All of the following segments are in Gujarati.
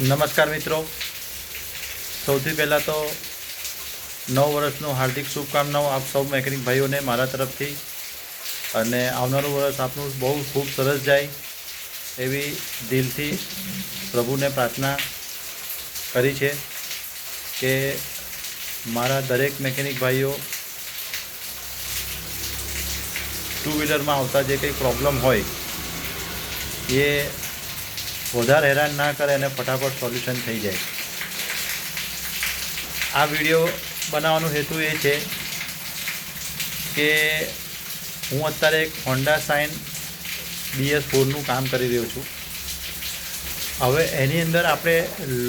નમસ્કાર મિત્રો. સૌથી પહેલાં તો નવ વર્ષનું હાર્દિક શુભકામનાઓ આપ સૌ મેકેનિક ભાઈઓને મારા તરફથી. અને આવનારું વર્ષ આપનું બહુ ખૂબ સરસ જાય એવી દિલથી પ્રભુને પ્રાર્થના કરી છે કે મારા દરેક મેકેનિક ભાઈઓ ટુ વ્હીલરમાં આવતા જે કંઈ પ્રોબ્લેમ હોય, એ વધારે હેરાન ના કરે અને ફટાફટ સોલ્યુશન થઈ જાય. આ વીડિયો બનાવવાનો હેતુ એ છે કે હું અત્યારે એક હોન્ડા સાઇન બીએસ ફોરનું કામ કરી રહ્યો છું. હવે એની અંદર આપણે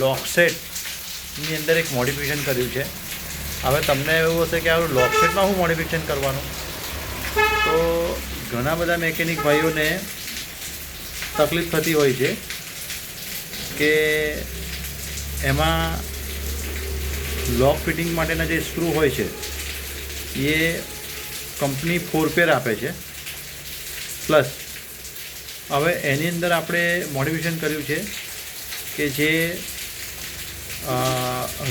લોકસેટની અંદર એક મોડિફિકેશન કર્યું છે. હવે તમને એવું હશે કે આ લોકસેટમાં હું મોડિફિકેશન કરવાનું? તો ઘણા બધા મેકેનિક ભાઈઓને તકલીફ થતી હોય છે. કે એમાં લોક ફિટિંગ માટેના જે સ્ક્રૂ હોય છે, એ કંપની ફોર પેર આપે છે. પ્લસ, હવે એની અંદર આપણે મોડિફિકેશન કર્યું છે કે જે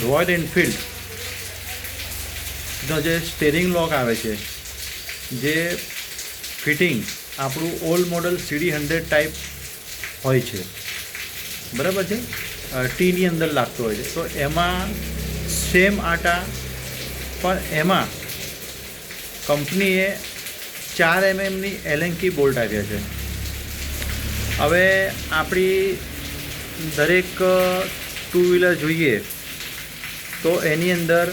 રોયલ એન્ફિલ્ડનો જે સ્ટેરિંગ લોક આવે છે, જે ફિટિંગ આપણું old model CD hundred type હોય છે. બરાબર છે? ટીની અંદર લાગતો હોય છે. તો એમાં સેમ આટા, પણ એમાં કંપનીએ ચાર એમએમની એલેન્કી બોલ્ટ આપ્યા છે. હવે આપણી દરેક ટુ વ્હીલર જોઈએ તો એની અંદર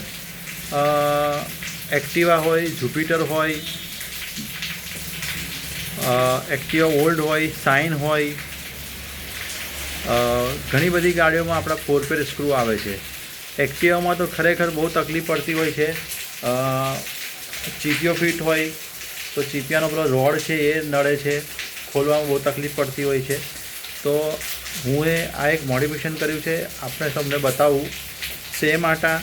એક્ટિવા હોય જુપિટર હોય એક્ટિવા ઓલ્ડ હોય સાઇન હોય ઘણી બધી ગાડીઓમાં આપણા ફોર પેર સ્ક્રૂ આવે છે. એક્ટિવામાં તો ખરેખર બહુ તકલીફ પડતી હોય છે. ચીપિયો ફિટ હોય, તો ચીપિયાનો પેલો રોડ છે એ નડે છે, ખોલવામાં બહુ તકલીફ પડતી હોય છે. તો હું એ આ એક મોડિફિકેશન કર્યું છે, આપણે તમને બતાવું. સેમ આટા,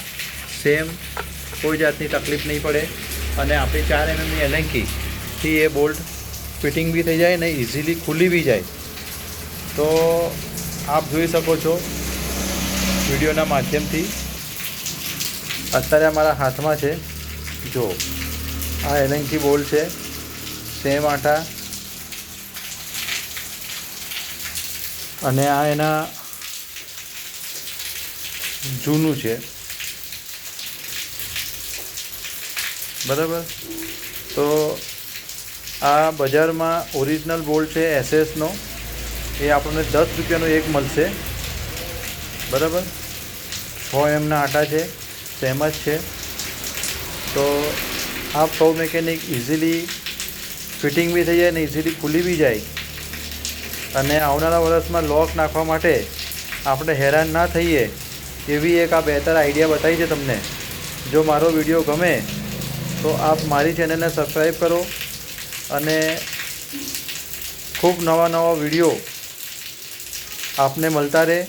સેમ કોઈ જાતની તકલીફ નહીં પડે. અને આપણી ચાર એમએમની એલેન્કીથી એ બોલ્ટ ફિટિંગ બી થઈ જાય ને ઇઝીલી ખુલી બી જાય. તો આપ જોઈ શકો છો વિડીયોના માધ્યમથી. અત્યારે અમારા હાથમાં છે, જો, આ એલેન્કી બોલ છે, સેમ આટા. અને આ એના જૂનું છે. બરાબર? તો આ બજારમાં ઓરિજિનલ બોલ્ટ છે એસએસનો. એ આપણને દસ રૂપિયાનો એક મળશે. બરાબર? છ એમના આટા છે સેમ જ છે. તો આપ સૌ મેકેનિક ઇઝીલી ફિટિંગ બી થઈ જાય ને ઇઝીલી ખુલી બી જાય. અને આવનારા વર્ષમાં લોક નાખવા માટે આપણે હેરાન ના થઈએ, એવી એક આ બહેતર આઈડિયા બતાવી છે તમને. જો મારો વીડિયો ગમે, તો આપ મારી ચેનલને સબસ્ક્રાઈબ કરો. અને ખૂબ નવા નવા વીડિયો આપને મળતા રહે.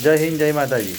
જય હિન્દ જય માતાજી.